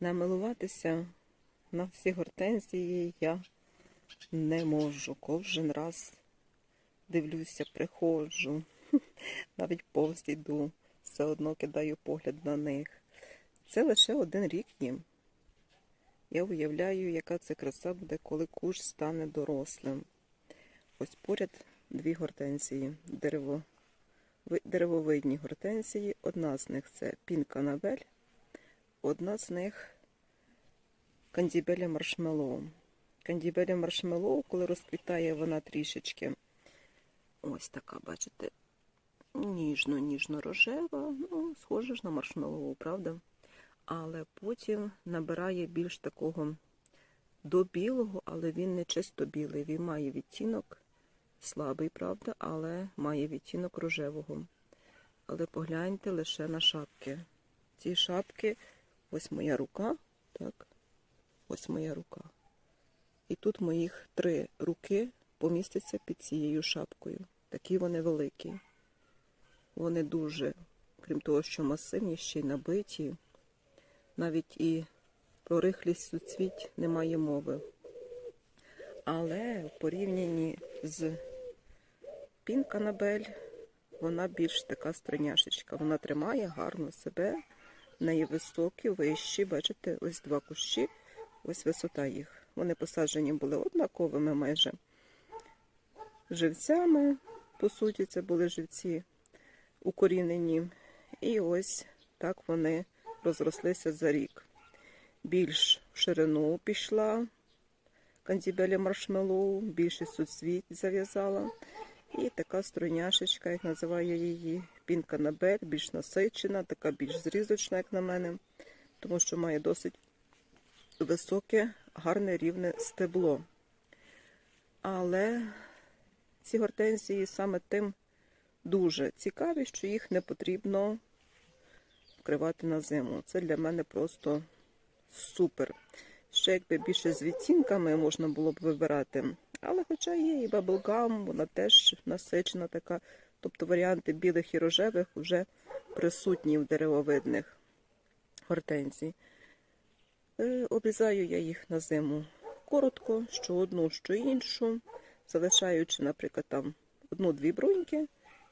намилуватися на всі гортензії я не можу. Кожен раз дивлюся, приходжу, навіть повз йду, все одно кидаю погляд на них. Це лише один рік їм. Я уявляю, яка це краса буде, коли куш стане дорослим. Ось поряд дві гортензії, дерево, деревовидні гортензії. Одна з них це пінка пінканабель, одна з них кандібеля маршмеллоу. Кандібеля маршмеллоу, коли розквітає вона трішечки, ось така, бачите, ніжно-ніжно-рожева, ну, схоже ж на маршмеллоу, правда? Але потім набирає більш такого до білого, але він не чисто білий. Він має відтінок слабий, правда, але має відтінок рожевого. Але погляньте лише на шапки. Ці шапки, ось моя рука, так, ось моя рука. І тут моїх три руки помістяться під цією шапкою. Такі вони великі. Вони дуже, крім того, що масивні, ще й набиті. Навіть і про рихлість суцвіть немає мови. Але в порівнянні з Пінканабель, вона більш така стройняшечка. Вона тримає гарно себе, неї високі, вищі. Бачите, ось два кущі, ось висота їх. Вони посаджені були однаковими майже живцями. По суті, це були живці укорінені. І ось так вони розрослися за рік. Більш в ширину пішла кандібеля маршмеллоу, більше суцвіть зав'язала. І така стройняшечка, як називаю її, пінканабель, більш насичена, така більш зрізочна, як на мене, тому що має досить високе, гарне рівне стебло. Але ці гортензії саме тим дуже цікаві, що їх не потрібно вкривати на зиму. Це для мене просто супер. Ще якби більше з відтінками можна було б вибирати. Але хоча є і баблгам, вона теж насичена така. Тобто варіанти білих і рожевих вже присутні в деревовидних гортензій. Е, Обрізаю я їх на зиму коротко, що одну, що іншу, залишаючи, наприклад, там одну-дві бруньки,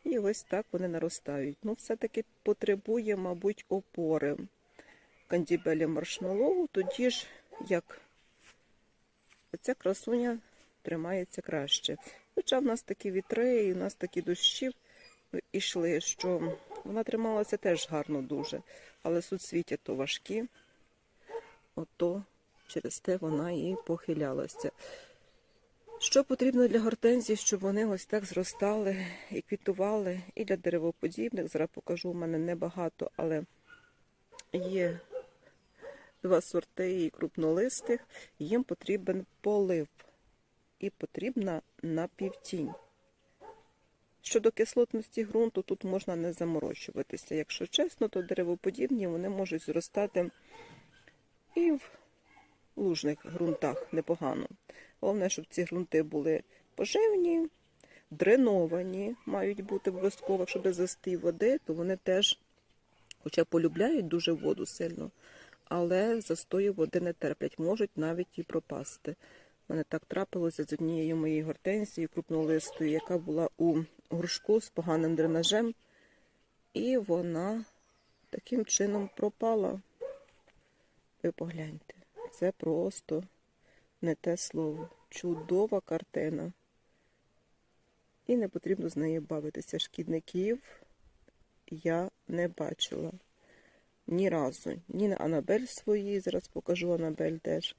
і ось так вони наростають. Ну, все-таки потребує, мабуть, опори кандібеля маршмеллоу, тоді ж як ця красуня тримається краще. Хоча в нас такі вітри, і в нас такі дощі йшли, що вона трималася теж гарно дуже, але суцвіття то важкі, ото через те вона і похилялася. Що потрібно для гортензій, щоб вони ось так зростали і квітували, і для деревоподібних. Зараз покажу, у мене небагато, але є два сорти і крупнолистих. Їм потрібен полив і потрібна напівтінь. Щодо кислотності ґрунту, тут можна не заморочуватися. Якщо чесно, то деревоподібні вони можуть зростати і в лужних ґрунтах непогано. Головне, щоб ці ґрунти були поживні, дреновані, мають бути обов'язково, без застій води, то вони теж, хоча полюбляють дуже воду сильно, але застою води не терплять, можуть навіть і пропасти. Мене так трапилося з однією моєї гортензії крупнолистої, яка була у горшку з поганим дренажем, і вона таким чином пропала. Ви погляньте, це просто не те слово. Чудова картина. І не потрібно з нею бавитися. Шкідників я не бачила ні разу. Ні на Анабель своїй, зараз покажу Анабель теж,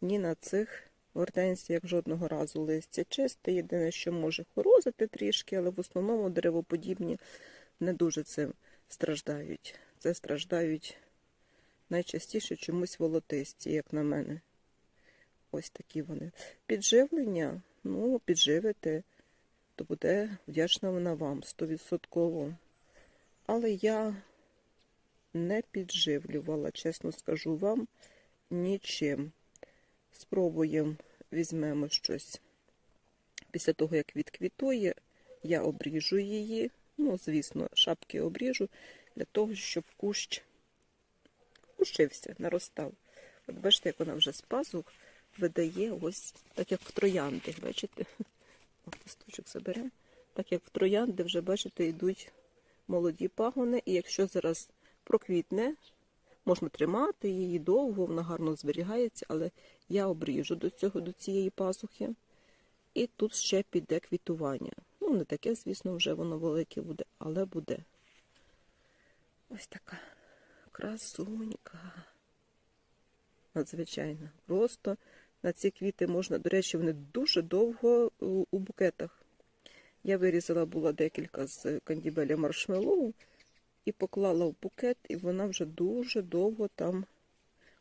ні на цих гортензіях жодного разу листя чисте. Єдине, що може хорозити трішки, але в основному деревоподібні не дуже цим страждають. Це страждають найчастіше чомусь волотисті, як на мене. Ось такі вони. Підживлення, ну, підживите, то буде вдячна вона вам стовідсотково. Але я не підживлювала, чесно скажу вам, нічим. Спробуємо, візьмемо щось. Після того, як відквітує, я обріжу її. Ну, звісно, шапки обріжу для того, щоб кущ ушився, наростав. От бачите, як вона вже з пазух видає ось так, як в троянди. Бачите? Листочок заберемо. Так як в троянди вже, бачите, йдуть молоді пагони, і якщо зараз проквітне, можна тримати її довго, вона гарно зберігається, але я обріжу до цього, до цієї пасухи. І тут ще піде квітування. Ну, не таке, звісно, вже воно велике буде, але буде. Ось така красунька. Надзвичайно. Просто на ці квіти можна, до речі, вони дуже довго у букетах. Я вирізала була декілька з кандібеля маршмеллоу і поклала в букет, і вона вже дуже довго там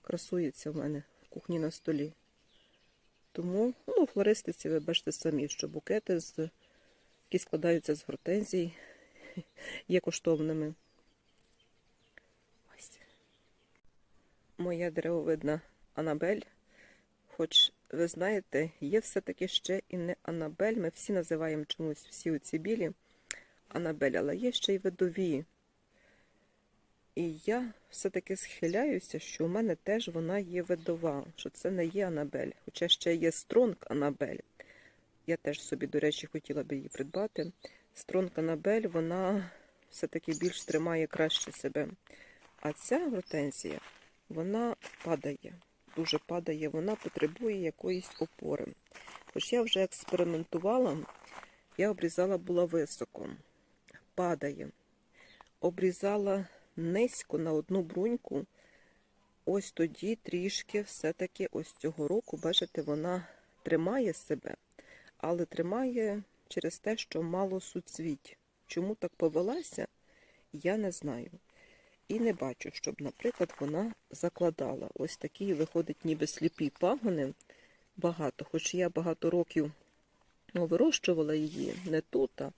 красується в мене в кухні на столі. Тому, ну, флористиці ви бачите самі, що букети, з, які складаються з гортензій, є коштовними. Ось. Моя деревовидна Анабель, хоч ви знаєте, є все-таки ще і не Анабель. Ми всі називаємо чомусь всі оці білі Анабель, але є ще й видові. І я все-таки схиляюся, що у мене теж вона є видова, що це не є Анабель. Хоча ще є Стронг Анабель. Я теж собі, до речі, хотіла би її придбати. Стронг Анабель, вона все-таки більш тримає краще себе. А ця гортензія, вона падає, дуже падає, вона потребує якоїсь опори. Хоч я вже експериментувала, я обрізала була високо, падає. Обрізала низько на одну бруньку. Ось тоді трішки все-таки ось цього року, бачите, вона тримає себе, але тримає через те, що мало суцвіть. Чому так повелася, я не знаю. І не бачу, щоб, наприклад, вона закладала. Ось такі виходить, ніби сліпі пагони. Багато, хоч я багато років вирощувала її не тут, а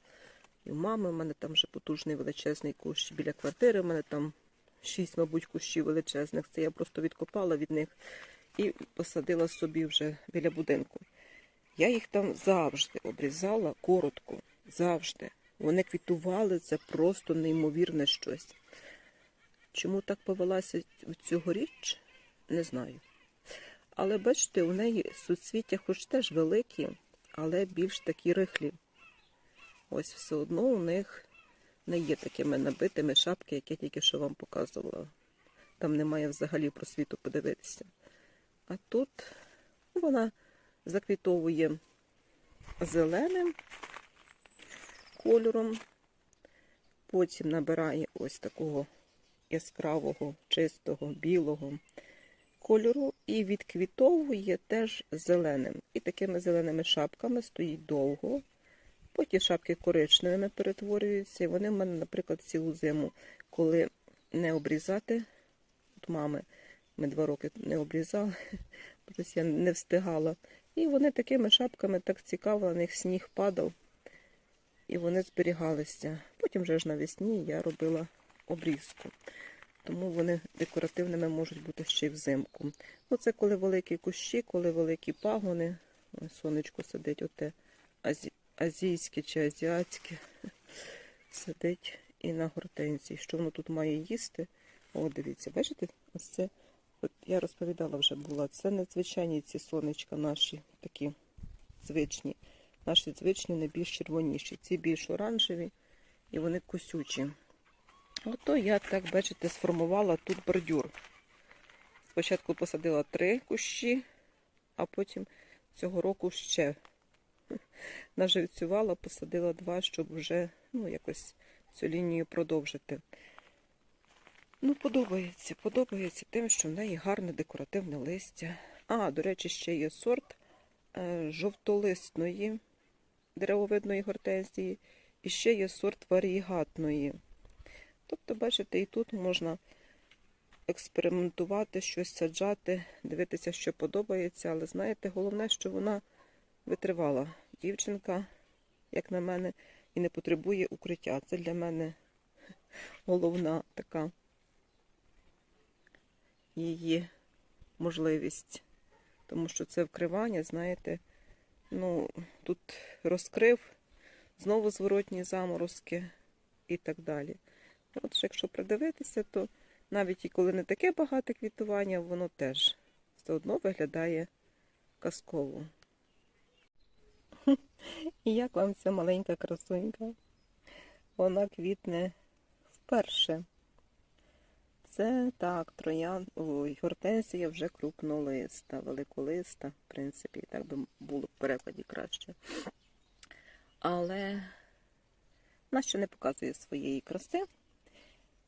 і у мами в мене там вже потужний величезний кущ. Біля квартири в мене там шість, мабуть, кущів величезних. Це я просто відкопала від них і посадила собі вже біля будинку. Я їх там завжди обрізала коротко, завжди. Вони квітували, це просто неймовірне щось. Чому так повелася цьогоріч, не знаю. Але бачите, у неї суцвіття хоч теж великі, але більш такі рихлі. Ось все одно у них не є такими набитими шапки, як я тільки що вам показувала. Там немає взагалі просвіту подивитися. А тут вона заквітовує зеленим кольором, потім набирає ось такого яскравого, чистого, білого кольору і відквітовує теж зеленим. І такими зеленими шапками стоїть довго. Потім шапки коричневими перетворюються. І вони в мене, наприклад, цілу зиму, коли не обрізати, от мами, ми два роки не обрізали, тобто я не встигала. І вони такими шапками так цікаво, на них сніг падав, і вони зберігалися. Потім вже ж навесні я робила обрізку. Тому вони декоративними можуть бути ще й взимку. Ну, це коли великі кущі, коли великі пагони. Сонечко сидить, оте. Азійське чи азіатське. Сидить і на гортензії. Що воно тут має їсти? О, дивіться, бачите? Ось це, от я розповідала вже була, це незвичайні ці сонечка наші, такі звичні. Наші звичні не більш червоніші. Ці більш оранжеві і вони косючі. Ото я, так, бачите, сформувала тут бордюр. Спочатку посадила три кущі, а потім цього року ще наживцювала, посадила два, щоб вже ну, якось цю лінію продовжити. Ну, подобається, подобається тим, що в неї гарне декоративне листя. А, до речі, ще є сорт е, жовтолисної деревовидної гортензії, і ще є сорт варігатної. Тобто, бачите, і тут можна експериментувати, щось саджати, дивитися, що подобається, але знаєте, головне, що вона витривала. Дівчинка, як на мене, і не потребує укриття. Це для мене головна така її можливість. Тому що це вкривання, знаєте, ну, тут розкрив, знову зворотні заморозки і так далі. От, якщо придивитися, то навіть і коли не таке багате квітування, воно теж все одно виглядає казково. І як вам ця маленька красунька? Вона квітне вперше. Це так, троян, ой, гортензія вже крупнолиста, великолиста, в принципі, так би було в перекладі краще. Але вона ще не показує своєї краси.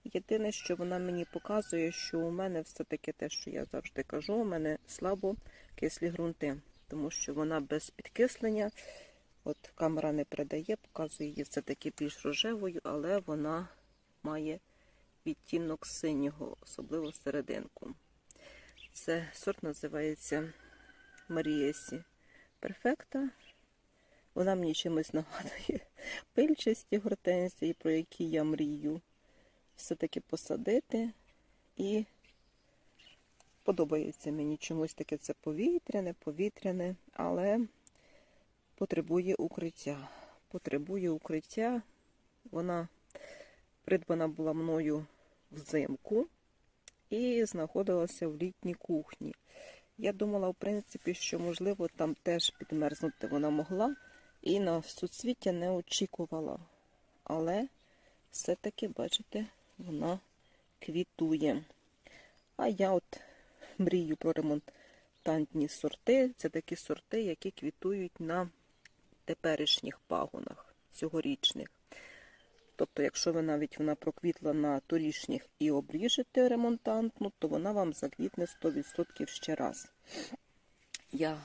Єдине, що вона мені показує, що у мене все-таки те, що я завжди кажу, у мене слабо кислі ґрунти, тому що вона без підкислення. От камера не передає, показує її все-таки більш рожевою, але вона має відтінок синього, особливо серединку. Це сорт називається Марієсі Перфекта. Вона мені чимось нагадує пильчасті гортензії, про які я мрію все-таки посадити. І подобається мені чомусь таке це повітряне, повітряне, але потребує укриття. Потребує укриття. Вона придбана була мною взимку і знаходилася в літній кухні. Я думала, в принципі, що, можливо, там теж підмерзнути вона могла, і на суцвіття не очікувала. Але все-таки, бачите, вона квітує. А я от мрію про ремонтантні сорти. Це такі сорти, які квітують на теперішніх пагонах, цьогорічних. Тобто, якщо ви навіть вона проквітла на торішніх і обріжете ремонтантну, то вона вам заквітне 100% ще раз. Я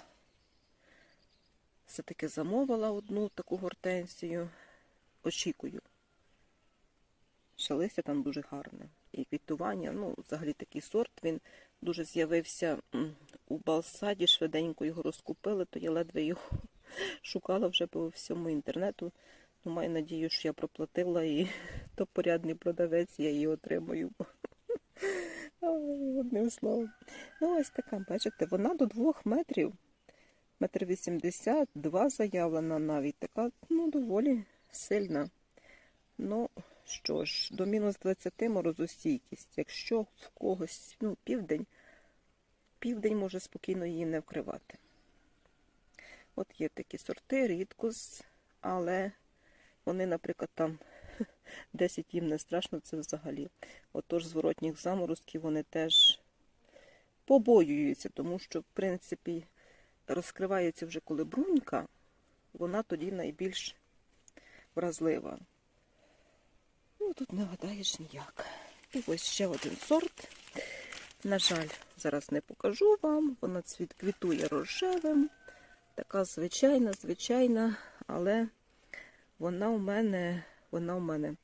все-таки замовила одну таку гортензію. Очікую. Ще листя там дуже гарне. І квітування, ну, взагалі такий сорт, він дуже з'явився у балсаді, швиденько його розкупили, то я ледве його шукала вже по всьому інтернету. Ну, маю надію, що я проплатила і то порядний продавець, я її отримую. Одним словом. Ну, ось така, бачите, вона до двох метрів, метр вісімдесят, два заявлена навіть. Така, ну, доволі сильна. Ну, що ж, до мінус 20 морозостійкість. Якщо в когось, ну, південь, південь може спокійно її не вкривати. От є такі сорти, рідкус, але вони, наприклад, там 10 їм не страшно, це взагалі. Отож, зворотніх заморозків вони теж побоюються, тому що, в принципі, розкривається вже коли брунька, вона тоді найбільш вразлива. Ну, тут не гадаєш ніяк. І ось ще один сорт. На жаль, зараз не покажу вам. Вона цвіт квітує рожевим. Така звичайна, звичайна, але вона у мене, вона у мене.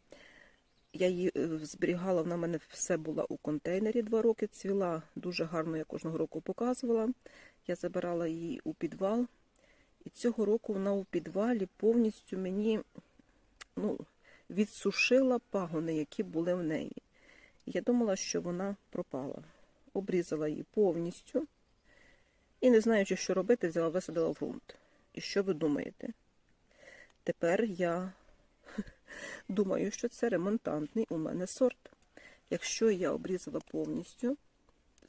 Я її е, зберігала, вона в мене все була у контейнері два роки, цвіла дуже гарно, я кожного року показувала. Я забирала її у підвал. І цього року вона у підвалі повністю мені ну, відсушила пагони, які були в неї. Я думала, що вона пропала. Обрізала її повністю. І, не знаючи, що робити, взяла, висадила в ґрунт. І що ви думаєте? Тепер я думаю, що це ремонтантний у мене сорт. Якщо я обрізала повністю,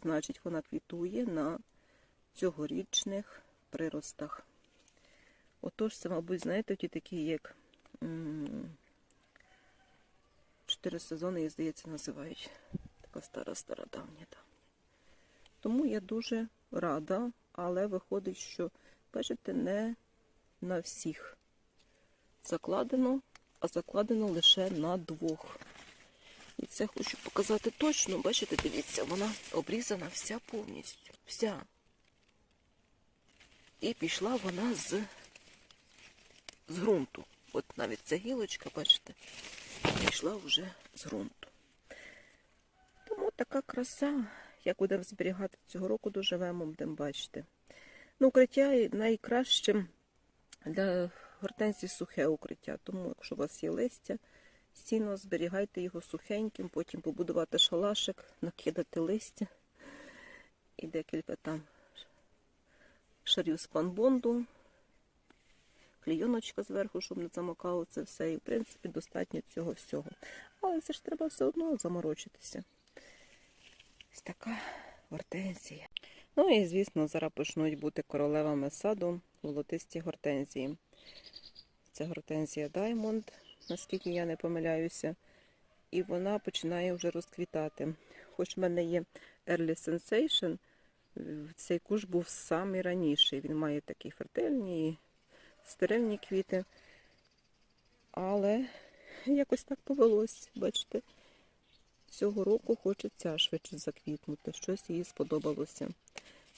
значить вона квітує на цьогорічних приростах. Отож, це, мабуть, знаєте, ті такі, як чотири сезони, її, здається, називають. Така стара-стара давня давня. Тому я дуже рада, але виходить, що, бачите, не на всіх закладено, а закладено лише на двох. І це хочу показати точно. Бачите, дивіться, вона обрізана вся повністю. Вся. І пішла вона з, з ґрунту. От навіть ця гілочка, бачите, пішла вже з ґрунту. Тому така краса, як будемо зберігати цього року, доживемо, будемо бачити. Ну, укриття найкращим для гортензії сухе укриття. Тому, якщо у вас є листя, стійно зберігайте його сухеньким, потім побудувати шалашик, накидати листя і декілька там шарів з панбонду, клійоночка зверху, щоб не замокало це все. І, в принципі, достатньо цього всього. Але це ж треба все одно заморочитися. Така гортензія. Ну і, звісно, зараз почнуть бути королевами саду волотисті гортензії. Це гортензія Diamond, наскільки я не помиляюся. І вона починає вже розквітати. Хоч в мене є Early Sensation, цей куш був самий раніший. Він має такі фертильні стерильні квіти. Але якось так повелось, бачите. Цього року хочеться швидше заквітнути. Щось їй сподобалося.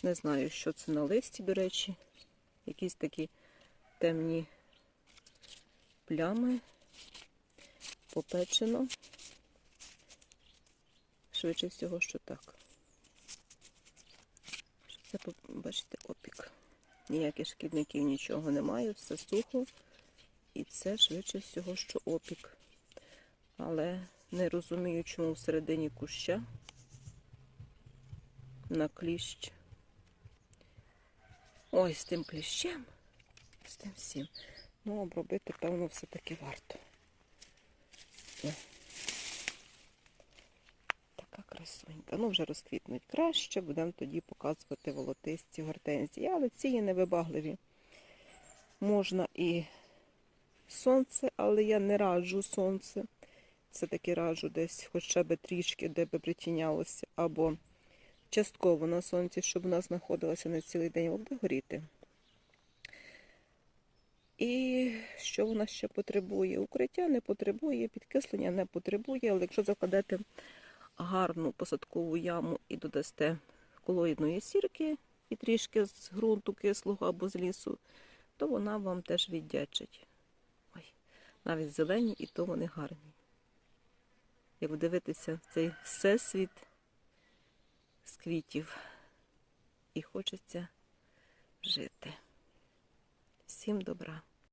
Не знаю, що це на листі, до речі. Якісь такі темні плями. Попечено. Швидше всього, що так. Це, бачите, опік. Ніяких шкідників нічого немає, все сухо. І це швидше всього, що опік. Але не розумію, чому всередині куща на кліщ. Ой, з тим кліщем, з тим всім. Ну, обробити, певно, все-таки варто. О. Така красунька. Ну, вже розквітнуть краще, будемо тоді показувати волотисті гортензії, але ці є невибагливі. Можна і сонце, але я не раджу сонце. Все-таки раджу десь хоча б трішки, де би притінялося, або частково на сонці, щоб вона знаходилася на цілий день, бо буде горіти. І що вона ще потребує? Укриття не потребує, підкислення не потребує, але якщо закладете гарну посадкову яму і додасте колоїдної сірки і трішки з ґрунту кислого або з лісу, то вона вам теж віддячить. Ой, навіть зелені, і то вони гарні. Як дивитися в цей всесвіт з квітів. І хочеться жити. Всім добра.